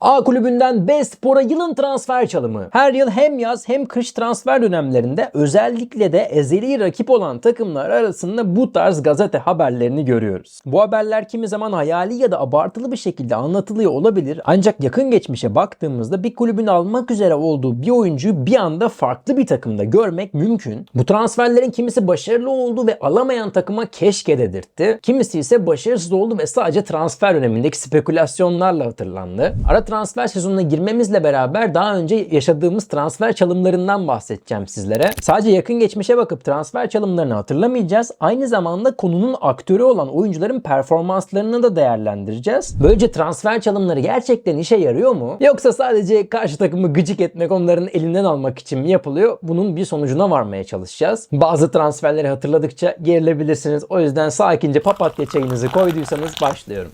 A kulübünden B Spor'a yılın transfer çalımı. Her yıl hem yaz hem kış transfer dönemlerinde özellikle de ezeli rakip olan takımlar arasında bu tarz gazete haberlerini görüyoruz. Bu haberler kimi zaman hayali ya da abartılı bir şekilde anlatılıyor olabilir ancak yakın geçmişe baktığımızda bir kulübün almak üzere olduğu bir oyuncuyu bir anda farklı bir takımda görmek mümkün. Bu transferlerin kimisi başarılı oldu ve alamayan takıma keşke dedirtti. Kimisi ise başarısız oldu ve sadece transfer dönemindeki spekülasyonlarla hatırlandı. Ara transfer sezonuna girmemizle beraber daha önce yaşadığımız transfer çalımlarından bahsedeceğim sizlere. Sadece yakın geçmişe bakıp transfer çalımlarını hatırlamayacağız. Aynı zamanda konunun aktörü olan oyuncuların performanslarını da değerlendireceğiz. Böylece transfer çalımları gerçekten işe yarıyor mu? Yoksa sadece karşı takımı gıcık etmek, onların elinden almak için mi yapılıyor? Bunun bir sonucuna varmaya çalışacağız. Bazı transferleri hatırladıkça gerilebilirsiniz. O yüzden sakince papatya çayınızı koyduysanız başlıyorum.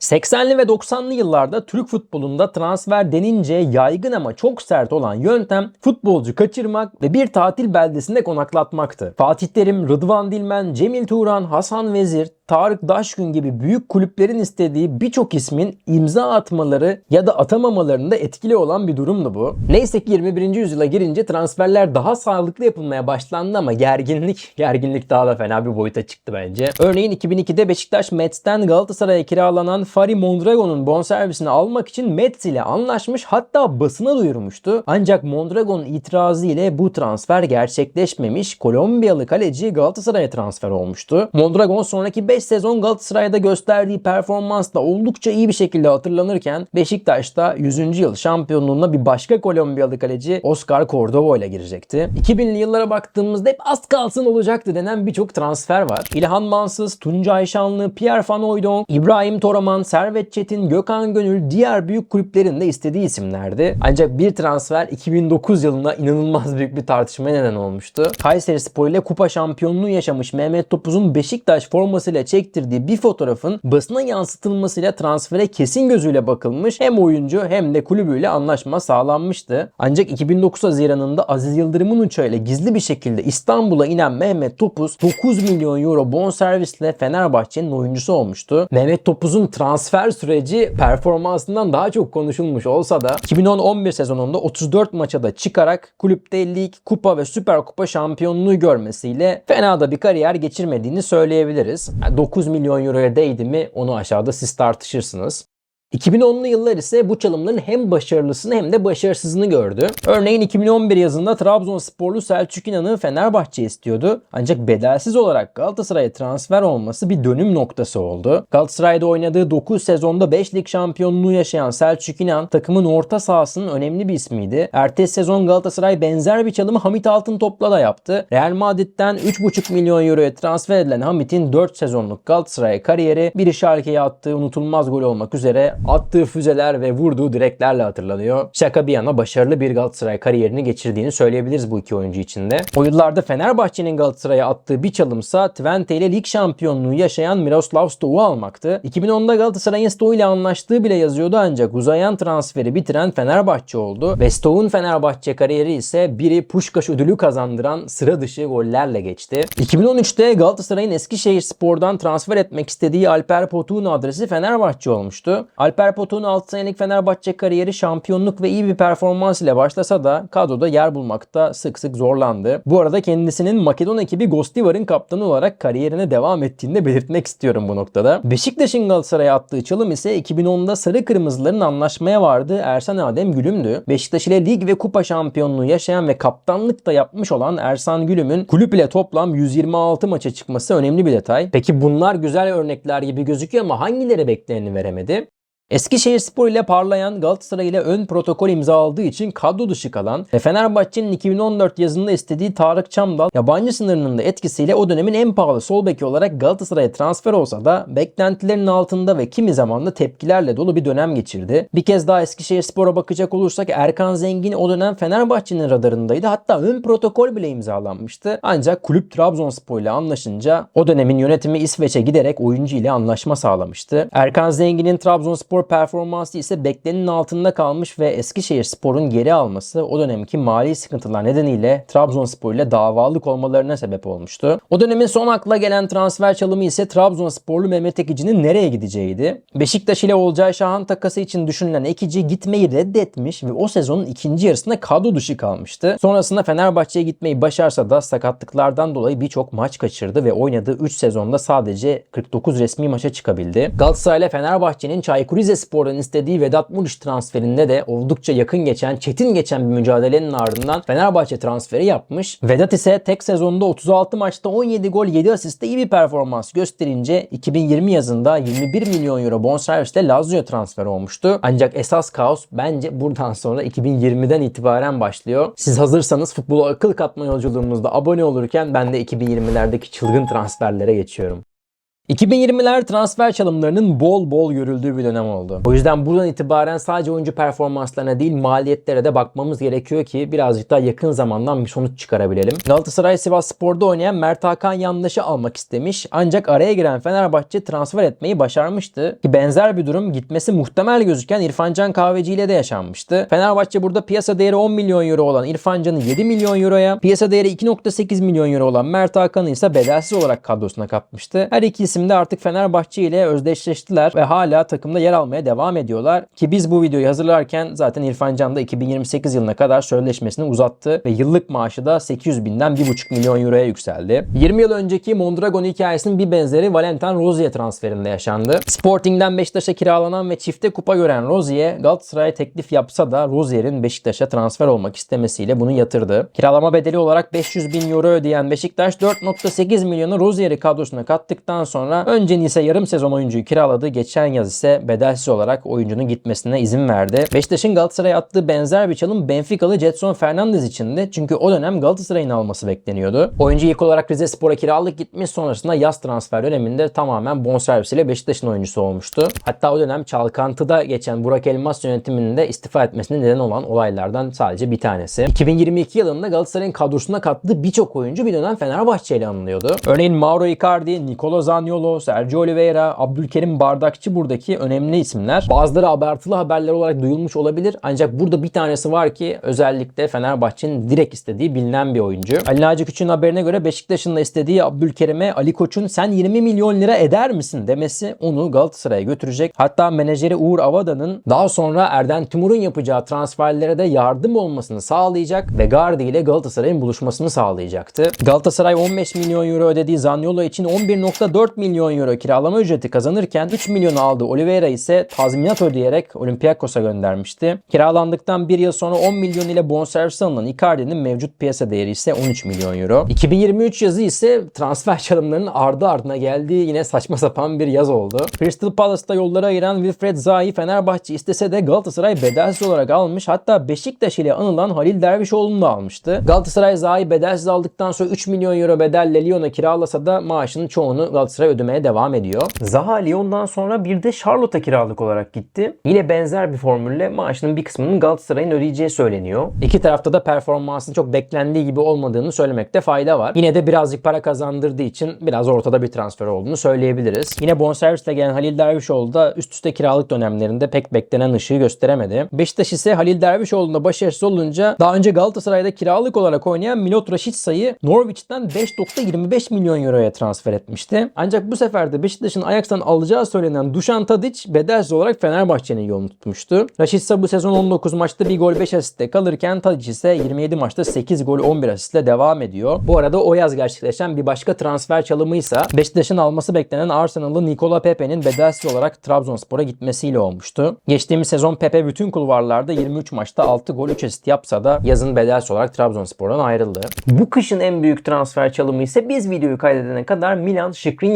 80'li ve 90'lı yıllarda Türk futbolunda transfer denince yaygın ama çok sert olan yöntem futbolcu kaçırmak ve bir tatil beldesinde konaklatmaktı. Fatih Terim, Rıdvan Dilmen, Cemil Turan, Hasan Vezir, Tarık Daşgün gibi büyük kulüplerin istediği birçok ismin imza atmaları ya da atamamalarında etkili olan bir durumdu bu. Neyse ki 21. yüzyıla girince transferler daha sağlıklı yapılmaya başlandı ama gerginlik, gerginlik daha da fena bir boyuta çıktı bence. Örneğin 2002'de Beşiktaş Mets'ten Galatasaray'a kiralanan Fari Mondragon'un bonservisini almak için Mets ile anlaşmış hatta basına duyurmuştu. Ancak Mondragon'un itirazı ile bu transfer gerçekleşmemiş. Kolombiyalı kaleci Galatasaray'a transfer olmuştu. Mondragon sonraki 5 sezon Galatasaray'da gösterdiği performansla oldukça iyi bir şekilde hatırlanırken Beşiktaş'ta 100. yıl şampiyonluğuna bir başka Kolombiyalı kaleci Oscar Cordoba ile girecekti. 2000'li yıllara baktığımızda hep az kalsın olacaktı denen birçok transfer var. İlhan Mansız, Tuncay Şanlı, Pierre Van İbrahim Toraman, Servet Çetin, Gökhan Gönül diğer büyük kulüplerin de istediği isimlerdi. Ancak bir transfer 2009 yılında inanılmaz büyük bir tartışmaya neden olmuştu. Kayseri Spor ile kupa şampiyonluğu yaşamış Mehmet Topuz'un Beşiktaş formasıyla çektirdiği bir fotoğrafın basına yansıtılmasıyla transfere kesin gözüyle bakılmış hem oyuncu hem de kulübüyle anlaşma sağlanmıştı. Ancak 2009 Haziran'ında Aziz Yıldırım'ın uçağıyla gizli bir şekilde İstanbul'a inen Mehmet Topuz 9 milyon euro bonservisle Fenerbahçe'nin oyuncusu olmuştu. Mehmet Topuz'un transfer süreci performansından daha çok konuşulmuş olsa da 2010-11 sezonunda 34 maça da çıkarak kulüpte lig, kupa ve süper kupa şampiyonluğu görmesiyle fena da bir kariyer geçirmediğini söyleyebiliriz. Yani 9 milyon euroya değdi mi onu aşağıda siz tartışırsınız. 2010'lu yıllar ise bu çalımların hem başarılısını hem de başarısızını gördü. Örneğin 2011 yazında Trabzonsporlu Selçuk İnan'ı Fenerbahçe istiyordu. Ancak bedelsiz olarak Galatasaray'a transfer olması bir dönüm noktası oldu. Galatasaray'da oynadığı 9 sezonda 5 lig şampiyonluğu yaşayan Selçuk İnan takımın orta sahasının önemli bir ismiydi. Ertesi sezon Galatasaray benzer bir çalımı Hamit Altıntop'la da yaptı. Real Madrid'den 3,5 milyon euroya transfer edilen Hamit'in 4 sezonluk Galatasaray kariyeri biri Schalke'ye attığı unutulmaz gol olmak üzere attığı füzeler ve vurduğu direklerle hatırlanıyor. Şaka bir yana başarılı bir Galatasaray kariyerini geçirdiğini söyleyebiliriz bu iki oyuncu için de. O yıllarda Fenerbahçe'nin Galatasaray'a attığı bir çalımsa Twente ile lig şampiyonluğu yaşayan Miroslav Stoğ'u almaktı. 2010'da Galatasaray'ın Stoğ ile anlaştığı bile yazıyordu ancak uzayan transferi bitiren Fenerbahçe oldu. Ve Stoğ'un Fenerbahçe kariyeri ise biri Puşkaş ödülü kazandıran sıra dışı gollerle geçti. 2013'te Galatasaray'ın Eskişehir Spor'dan transfer etmek istediği Alper Potuk'un adresi Fenerbahçe olmuştu. Alper Potuk'un 6 senelik Fenerbahçe kariyeri şampiyonluk ve iyi bir performans ile başlasa da kadroda yer bulmakta sık sık zorlandı. Bu arada kendisinin Makedon ekibi Gostivar'ın kaptanı olarak kariyerine devam ettiğini de belirtmek istiyorum bu noktada. Beşiktaş'ın Galatasaray'a attığı çalım ise 2010'da Sarı Kırmızıların anlaşmaya vardığı Ersan Adem Gülüm'dü. Beşiktaş ile lig ve kupa şampiyonluğu yaşayan ve kaptanlık da yapmış olan Ersan Gülüm'ün kulüp ile toplam 126 maça çıkması önemli bir detay. Peki bunlar güzel örnekler gibi gözüküyor ama hangileri bekleneni veremedi? Eskişehir Spor ile parlayan Galatasaray ile ön protokol imzaladığı için kadro dışı kalan ve Fenerbahçe'nin 2014 yazında istediği Tarık Çamdal yabancı sınırının da etkisiyle o dönemin en pahalı sol beki olarak Galatasaray'a transfer olsa da beklentilerin altında ve kimi zaman da tepkilerle dolu bir dönem geçirdi. Bir kez daha Eskişehir Spor'a bakacak olursak Erkan Zengin o dönem Fenerbahçe'nin radarındaydı. Hatta ön protokol bile imzalanmıştı. Ancak kulüp Trabzonspor ile anlaşınca o dönemin yönetimi İsveç'e giderek oyuncu ile anlaşma sağlamıştı. Erkan Zengin'in Trabzonspor Spor performansı ise beklenenin altında kalmış ve Eskişehir Spor'un geri alması o dönemki mali sıkıntılar nedeniyle Trabzonspor ile davalık olmalarına sebep olmuştu. O dönemin son akla gelen transfer çalımı ise Trabzonsporlu Mehmet Ekici'nin nereye gideceğiydi. Beşiktaş ile Olcay Şahan takası için düşünülen Ekici gitmeyi reddetmiş ve o sezonun ikinci yarısında kadro dışı kalmıştı. Sonrasında Fenerbahçe'ye gitmeyi başarsa da sakatlıklardan dolayı birçok maç kaçırdı ve oynadığı 3 sezonda sadece 49 resmi maça çıkabildi. Galatasaray ile Fenerbahçe'nin Çaykur Rizespor'dan istediği Vedat Muriç transferinde de oldukça yakın geçen, çetin geçen bir mücadelenin ardından Fenerbahçe transferi yapmış. Vedat ise tek sezonda 36 maçta 17 gol 7 asiste iyi bir performans gösterince 2020 yazında 21 milyon euro bonservisle Lazio transferi olmuştu. Ancak esas kaos bence buradan sonra 2020'den itibaren başlıyor. Siz hazırsanız futbolu akıl katma yolculuğumuzda abone olurken ben de 2020'lerdeki çılgın transferlere geçiyorum. 2020'ler transfer çalımlarının bol bol görüldüğü bir dönem oldu. O yüzden buradan itibaren sadece oyuncu performanslarına değil maliyetlere de bakmamız gerekiyor ki birazcık daha yakın zamandan bir sonuç çıkarabilelim. Galatasaray Sivas Spor'da oynayan Mert Hakan Yandaş'ı almak istemiş ancak araya giren Fenerbahçe transfer etmeyi başarmıştı. Ki benzer bir durum gitmesi muhtemel gözüken İrfancan Kahveci ile de yaşanmıştı. Fenerbahçe burada piyasa değeri 10 milyon euro olan İrfancan'ı 7 milyon euroya, piyasa değeri 2.8 milyon euro olan Mert Hakan'ı ise bedelsiz olarak kadrosuna katmıştı. Her ikisi isimde artık Fenerbahçe ile özdeşleştiler ve hala takımda yer almaya devam ediyorlar. Ki biz bu videoyu hazırlarken zaten İrfan Can da 2028 yılına kadar sözleşmesini uzattı ve yıllık maaşı da 800 binden 1,5 milyon euroya yükseldi. 20 yıl önceki Mondragon hikayesinin bir benzeri Valentin Rozier transferinde yaşandı. Sporting'den Beşiktaş'a kiralanan ve çifte kupa gören Rozier Galatasaray'a teklif yapsa da Rozier'in Beşiktaş'a transfer olmak istemesiyle bunu yatırdı. Kiralama bedeli olarak 500 bin euro ödeyen Beşiktaş 4.8 milyonu Rozier'i kadrosuna kattıktan sonra sonra önce Nice yarım sezon oyuncuyu kiraladı. Geçen yaz ise bedelsiz olarak oyuncunun gitmesine izin verdi. Beşiktaş'ın Galatasaray'a attığı benzer bir çalım Benfica'lı Jetson Fernandez içindi. Çünkü o dönem Galatasaray'ın alması bekleniyordu. Oyuncu ilk olarak Rize Spor'a kiralık gitmiş sonrasında yaz transfer döneminde tamamen bonservisiyle Beşiktaş'ın oyuncusu olmuştu. Hatta o dönem çalkantıda geçen Burak Elmas yönetiminin de istifa etmesine neden olan olaylardan sadece bir tanesi. 2022 yılında Galatasaray'ın kadrosuna kattığı birçok oyuncu bir dönem Fenerbahçe ile anılıyordu. Örneğin Mauro Icardi, Nicolo Zaniolo, Zaniolo, Sergio Oliveira, Abdülkerim Bardakçı buradaki önemli isimler. Bazıları abartılı haberler olarak duyulmuş olabilir. Ancak burada bir tanesi var ki özellikle Fenerbahçe'nin direkt istediği bilinen bir oyuncu. Ali Naci Küçük'ün haberine göre Beşiktaş'ın da istediği Abdülkerim'e Ali Koç'un sen 20 milyon lira eder misin demesi onu Galatasaray'a götürecek. Hatta menajeri Uğur Avada'nın daha sonra Erden Timur'un yapacağı transferlere de yardım olmasını sağlayacak ve Gardi ile Galatasaray'ın buluşmasını sağlayacaktı. Galatasaray 15 milyon euro ödediği Zaniolo için 11.4 milyon euro kiralama ücreti kazanırken 3 milyon aldığı Oliveira ise tazminat ödeyerek Olympiakos'a göndermişti. Kiralandıktan bir yıl sonra 10 milyon ile bonservis alınan Icardi'nin mevcut piyasa değeri ise 13 milyon euro. 2023 yazı ise transfer çalımlarının ardı ardına geldiği yine saçma sapan bir yaz oldu. Crystal Palace'ta yolları ayıran Wilfred Zahi Fenerbahçe istese de Galatasaray bedelsiz olarak almış. Hatta Beşiktaş ile anılan Halil Dervişoğlu'nu da almıştı. Galatasaray Zahi bedelsiz aldıktan sonra 3 milyon euro bedelle Lyon'a kiralasa da maaşının çoğunu Galatasaray ödemeye devam ediyor. Zaha Lyon'dan sonra bir de Charlotte'a kiralık olarak gitti. Yine benzer bir formülle maaşının bir kısmının Galatasaray'ın ödeyeceği söyleniyor. İki tarafta da performansın çok beklendiği gibi olmadığını söylemekte fayda var. Yine de birazcık para kazandırdığı için biraz ortada bir transfer olduğunu söyleyebiliriz. Yine bonservisle gelen Halil Dervişoğlu da üst üste kiralık dönemlerinde pek beklenen ışığı gösteremedi. Beşiktaş ise Halil Dervişoğlu'nda başarısız olunca daha önce Galatasaray'da kiralık olarak oynayan Milot Raşitsa'yı Norwich'ten 5.25 milyon euroya transfer etmişti. Ancak bu sefer de Beşiktaş'ın Ajax'tan alacağı söylenen Dušan Tadić bedelsiz olarak Fenerbahçe'nin yolunu tutmuştu. Raşitsa bu sezon 19 maçta 1 gol 5 asiste kalırken Tadić ise 27 maçta 8 gol 11 asistle devam ediyor. Bu arada o yaz gerçekleşen bir başka transfer çalımıysa Beşiktaş'ın alması beklenen Arsenal'lı Nikola Pepe'nin bedelsiz olarak Trabzonspor'a gitmesiyle olmuştu. Geçtiğimiz sezon Pepe bütün kulvarlarda 23 maçta 6 gol 3 asist yapsa da yazın bedelsiz olarak Trabzonspor'dan ayrıldı. Bu kışın en büyük transfer çalımı ise biz videoyu kaydedene kadar Milan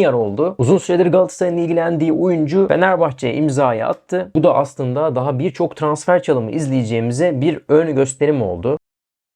Skriniar oldu. Uzun süredir Galatasaray'ın ilgilendiği oyuncu Fenerbahçe'ye imzayı attı. Bu da aslında daha birçok transfer çalımı izleyeceğimize bir ön gösterim oldu.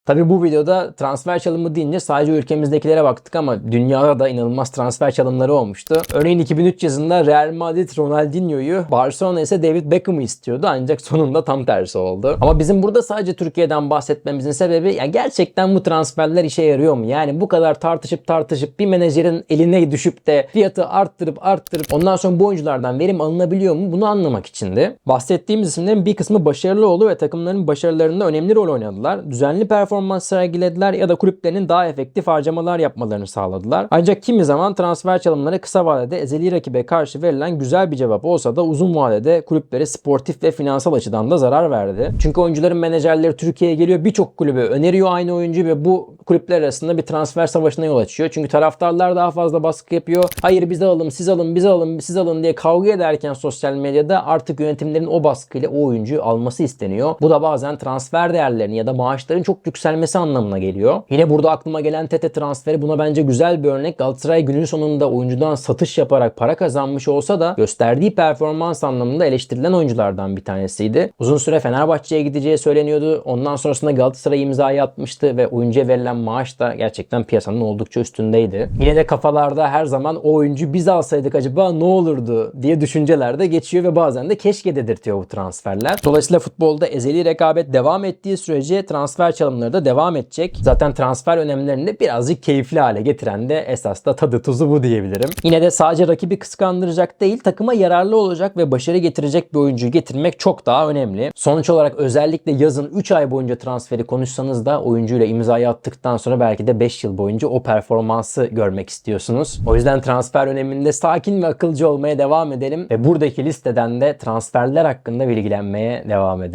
Tabi bu videoda transfer çalımı deyince sadece ülkemizdekilere baktık ama dünyada da inanılmaz transfer çalımları olmuştu. Örneğin 2003 yazında Real Madrid Ronaldinho'yu, Barcelona ise David Beckham'ı istiyordu ancak sonunda tam tersi oldu. Ama bizim burada sadece Türkiye'den bahsetmemizin sebebi ya gerçekten bu transferler işe yarıyor mu? Yani bu kadar tartışıp tartışıp bir menajerin eline düşüp de fiyatı arttırıp arttırıp ondan sonra bu oyunculardan verim alınabiliyor mu? Bunu anlamak içindi. Bahsettiğimiz isimlerin bir kısmı başarılı oldu ve takımların başarılarında önemli rol oynadılar. Düzenli performans sergilediler ya da kulüplerinin daha efektif harcamalar yapmalarını sağladılar. Ancak kimi zaman transfer çalımları kısa vadede ezeli rakibe karşı verilen güzel bir cevap olsa da uzun vadede kulüplere sportif ve finansal açıdan da zarar verdi. Çünkü oyuncuların menajerleri Türkiye'ye geliyor birçok kulübe öneriyor aynı oyuncu ve bu kulüpler arasında bir transfer savaşına yol açıyor. Çünkü taraftarlar daha fazla baskı yapıyor. Hayır biz alalım, siz alın, biz alalım, siz alın diye kavga ederken sosyal medyada artık yönetimlerin o baskıyla o oyuncuyu alması isteniyor. Bu da bazen transfer değerlerini ya da maaşların çok yükselmesi anlamına geliyor. Yine burada aklıma gelen Tete transferi buna bence güzel bir örnek. Galatasaray günün sonunda oyuncudan satış yaparak para kazanmış olsa da gösterdiği performans anlamında eleştirilen oyunculardan bir tanesiydi. Uzun süre Fenerbahçe'ye gideceği söyleniyordu. Ondan sonrasında Galatasaray imzayı atmıştı ve oyuncuya verilen maaş da gerçekten piyasanın oldukça üstündeydi. Yine de kafalarda her zaman o oyuncu biz alsaydık acaba ne olurdu diye düşünceler de geçiyor ve bazen de keşke dedirtiyor bu transferler. Dolayısıyla futbolda ezeli rekabet devam ettiği sürece transfer çalımları da devam edecek. Zaten transfer önemlerini de birazcık keyifli hale getiren de esas da tadı tuzu bu diyebilirim. Yine de sadece rakibi kıskandıracak değil takıma yararlı olacak ve başarı getirecek bir oyuncuyu getirmek çok daha önemli. Sonuç olarak özellikle yazın 3 ay boyunca transferi konuşsanız da oyuncuyla imzayı attıktan sonra belki de 5 yıl boyunca o performansı görmek istiyorsunuz. O yüzden transfer öneminde sakin ve akılcı olmaya devam edelim ve buradaki listeden de transferler hakkında bilgilenmeye devam edelim.